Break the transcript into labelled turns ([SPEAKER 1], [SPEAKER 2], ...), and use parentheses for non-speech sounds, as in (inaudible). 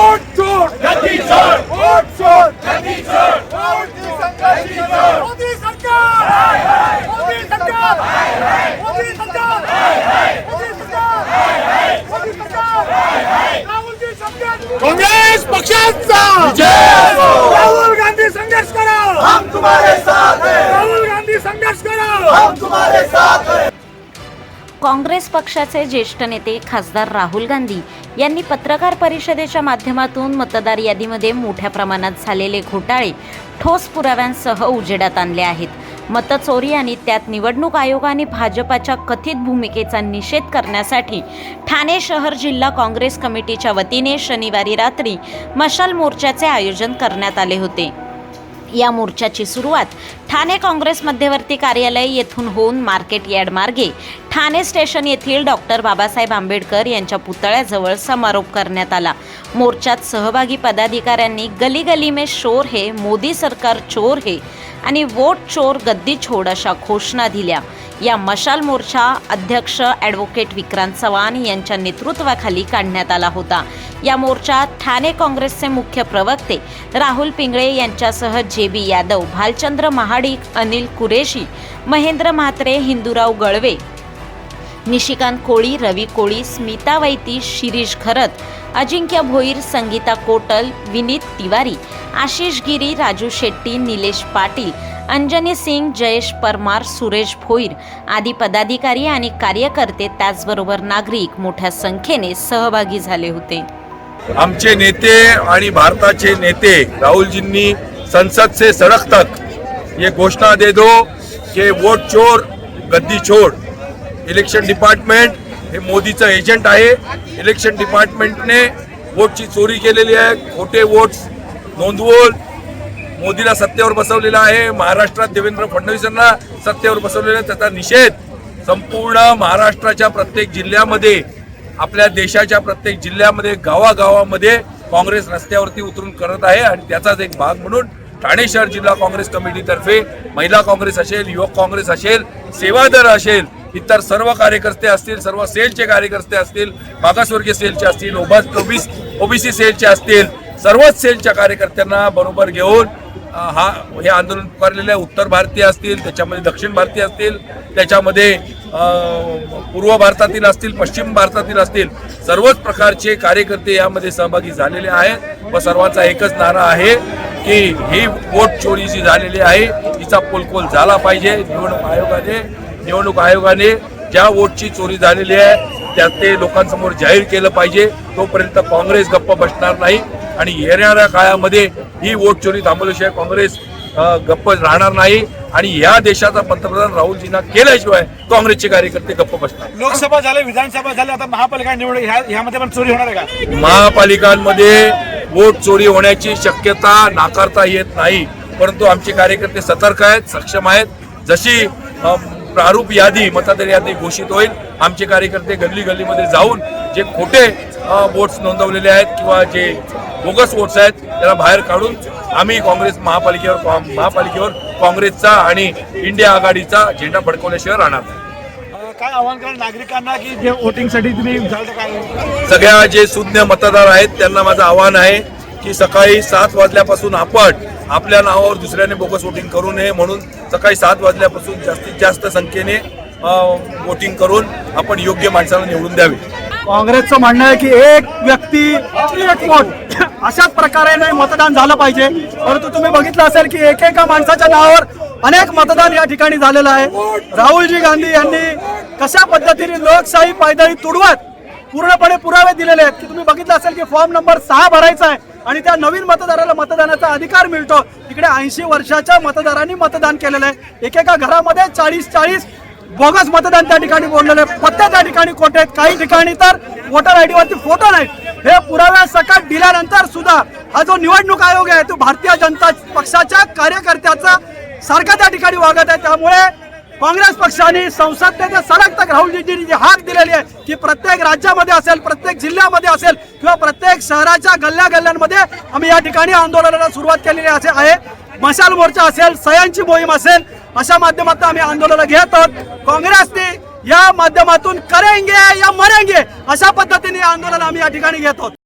[SPEAKER 1] Vote चोर गद्दी चोर vote चोर गद्दी चोर वोट की संघर्ष चोर मोदी सरकार मोदी सरकार मोदी सरकार मोदी सरकार मोदी सरकार राहुल जी संघर्ष काँग्रेस पक्षाचा राहुल गांधी संघर्ष करा हम तुम्हारे साथ हैं राहुल गांधी संघर्ष करा हम तुम्हारे साथ
[SPEAKER 2] काँग्रेस पक्षाचे ज्येष्ठ नेते खासदार राहुल गांधी यांनी पत्रकार परिषदेच्या माध्यमातून मतदार यादीमध्ये मोठ्या प्रमाणात झालेले घोटाळे ठोस पुराव्यांसह उजेडात आणले आहेत. मतचोरी आणि त्यात निवडणूक आयोग आणि भाजपाच्या कथित भूमिकेचा निषेध करण्यासाठी ठाणे शहर जिल्हा काँग्रेस कमिटीच्या वतीने शनिवारी रात्री मशाल मोर्चाचे आयोजन करण्यात आले होते. या मोर्चाची सुरुवात ठाणे काँग्रेस मध्यवर्ती कार्यालय येथून होऊन मार्केट यार्ड मार्गे ठाणे स्टेशन येथील डॉक्टर बाबासाहेब आंबेडकर यांच्या पुतळ्याजवळ समारोप करण्यात आला. मोर्चात सहभागी पदाधिकाऱ्यांनी गली गली में शोर हे मोदी सरकार चोर हे आणि वोट चोर गद्दी छोड अशा घोषणा दिल्या. या मशाल मोर्चा अध्यक्ष ॲडव्होकेट विक्रांत चव्हाण यांच्या नेतृत्वाखाली काढण्यात आला होता. या मोर्चात ठाणे काँग्रेसचे मुख्य प्रवक्ते राहुल पिंगळे यांच्यासह जे बी यादव भालचंद्र महाडिक अनिल कुरेशी महेंद्र म्हात्रे हिंदूराव गळवे निशिकांत कोळी रवी कोळी स्मिता वैती शिरीष खरत अजिंक्य भोईर संगीता कोटल विनीत तिवारी आशिष गिरी राजू शेट्टी निलेश पाटील अंजनी सिंग जयेश परमार सुरेश भोईर आदी पदाधिकारी आणि कार्यकर्ते त्याचबरोबर नागरिक मोठ्या संख्येने सहभागी झाले होते.
[SPEAKER 3] आमचे नेते आणि भारताचे नेते राहुलजींनी संसद से सड़क तक ये घोषणा दे दो कि वोट चोर गद्दी छोड़. इलेक्शन डिपार्टमेंट हे मोदीचं एजंट आहे. इलेक्शन डिपार्टमेंटने वोटची चोरी केलेली आहे. खोटे वोट्स नोंदवून मोदीला सत्तेवर बसवलेला आहे. महाराष्ट्रात देवेंद्र फडणवीसांना सत्तेवर बसवलेला आहे. त्याचा निषेध संपूर्ण महाराष्ट्राच्या प्रत्येक जिल्ह्यामध्ये आपल्या देशाच्या प्रत्येक जिल्ह्यामध्ये गावागावामध्ये काँग्रेस रस्त्यावरती उतरून करत आहे आणि त्याचाच एक भाग म्हणून ठाणे शहर जिल्हा काँग्रेस कमिटीतर्फे महिला काँग्रेस असेल युवक काँग्रेस असेल सेवादल असेल इतर सर्व कार्यकर्ते असतील सर्व सेलचे कार्यकर्ते असतील मागासवर्गीय सेलचे असतील ओबा ओबीसी ओबीसी सेलचे असतील सर्वच सेलच्या कार्यकर्त्यांना बरोबर घेऊन हा हे आंदोलन पुकारलेले आहे. उत्तर भारतीय असतील त्याच्यामध्ये दक्षिण भारतीय असतील त्याच्यामध्ये पूर्व भारतातील असतील पश्चिम भारतातील असतील सर्वच प्रकारचे कार्यकर्ते यामध्ये सहभागी झालेले आहेत व सर्वांचा एकच नारा आहे की ही वोट चोरी जी झालेली आहे. तिचा पोलकोल झाला पाहिजे. निवडणूक आयोगाने निवडणूक आयोगाने ज्या वोटची चोरी झालेली आहे त्या ते लोकांसमोर जाहीर केलं पाहिजे. तोपर्यंत काँग्रेस गप्प बसणार नाही. आणि येणाऱ्या काळामध्ये ही वोट चोरी थांबवल्याशिवाय काँग्रेस गप्प राहणार नाही. आणि या देशाचा पंतप्रधान राहुलजींना केल्याशिवाय काँग्रेसचे कार्यकर्ते गप्प बसणार
[SPEAKER 4] लोकसभा झाले विधानसभा झाले आता महापालिका निवडणूक ह्या ह्यामध्ये पण चोरी होणार आहे का?
[SPEAKER 3] महापालिकांमध्ये वोट चोरी होण्याची शक्यता नाकारता येत नाही. परंतु आमचे कार्यकर्ते सतर्क आहेत सक्षम आहेत. जशी प्रारूप यादी मतदार यादी घोषित होईल. आमचे कार्यकर्ते गल्ली गल्लीमध्ये जाऊन जे खोटे वोट्स नोंदवलेले आहेत किंवा जे बोगस वोट्स आहेत त्याला बाहेर काढून आम्ही काँग्रेस महापालिकेवर महापालिकेवर काँग्रेसचा आणि इंडिया आघाडीचा झेंडा फडकवल्याशिवाय राहणार
[SPEAKER 4] काय आव्हान करा नागरिकांना की जे वोटिंगसाठी तुम्ही
[SPEAKER 3] सगळ्या जे सुज्ञ मतदार आहेत त्यांना माझं आव्हान आहे की सकाळी सात वाजल्यापासून आपण आपल्या नावावर दुसऱ्याने बोगस वोटिंग करू नये म्हणून सकाळी सात वाजल्यापासून जास्तीत जास्त संख्येने वोटिंग करून आपण योग्य माणसाला निवडून द्यावे.
[SPEAKER 5] काँग्रेसचं म्हणणं आहे की एक व्यक्ती एक वोट (coughs) अशाच प्रकारे मतदान झालं पाहिजे. परंतु तुम्ही बघितलं असेल की एकेका माणसाच्या नावावर अनेक मतदान या ठिकाणी झालेलं आहे. राहुलजी गांधी यांनी कशा पद्धतीने लोकशाही पायदळी तुडवत पूर्णपणे पुरावे दिलेले आहेत. की तुम्ही बघितलं असेल की फॉर्म नंबर सहा भरायचा आहे आणि त्या नवीन मतदाराला मतदानाचा अधिकार मिळतो. तिकडे ऐंशी वर्षाच्या मतदारांनी मतदान केलेलं आहे. एकेका घरामध्ये चाळीस चाळीस बोगस मतदान त्या ठिकाणी बोललेलं आहे. पत्ते त्या ठिकाणी खोटे आहेत. काही ठिकाणी तर वोटर आय वरती फोटो नाहीत. हे पुराव्या सकट दिल्यानंतर सुद्धा हा जो निवडणूक आयोग आहे तो भारतीय जनता पक्षाच्या कार्यकर्त्याचा सारखा त्या ठिकाणी वागत आहे. त्यामुळे काँग्रेस पक्षाने संसदेच्या सडक राहुलजींनी जी हाक दिलेली आहे की प्रत्येक राज्यामध्ये असेल प्रत्येक जिल्ह्यामध्ये असेल किंवा प्रत्येक शहराच्या गल्ल्या गल्ल्यांमध्ये आम्ही या ठिकाणी आंदोलनाला सुरुवात केलेली असे आहे. मशाल मोर्चा असेल सयांची मोहीम असेल अशा माध्यमातून आम्ही आंदोलन घेत आहोत. काँग्रेसने या माध्यमातून करेंगे या मरेंगे अशा पद्धतीने आंदोलन आम्ही या ठिकाणी घेत आहोत.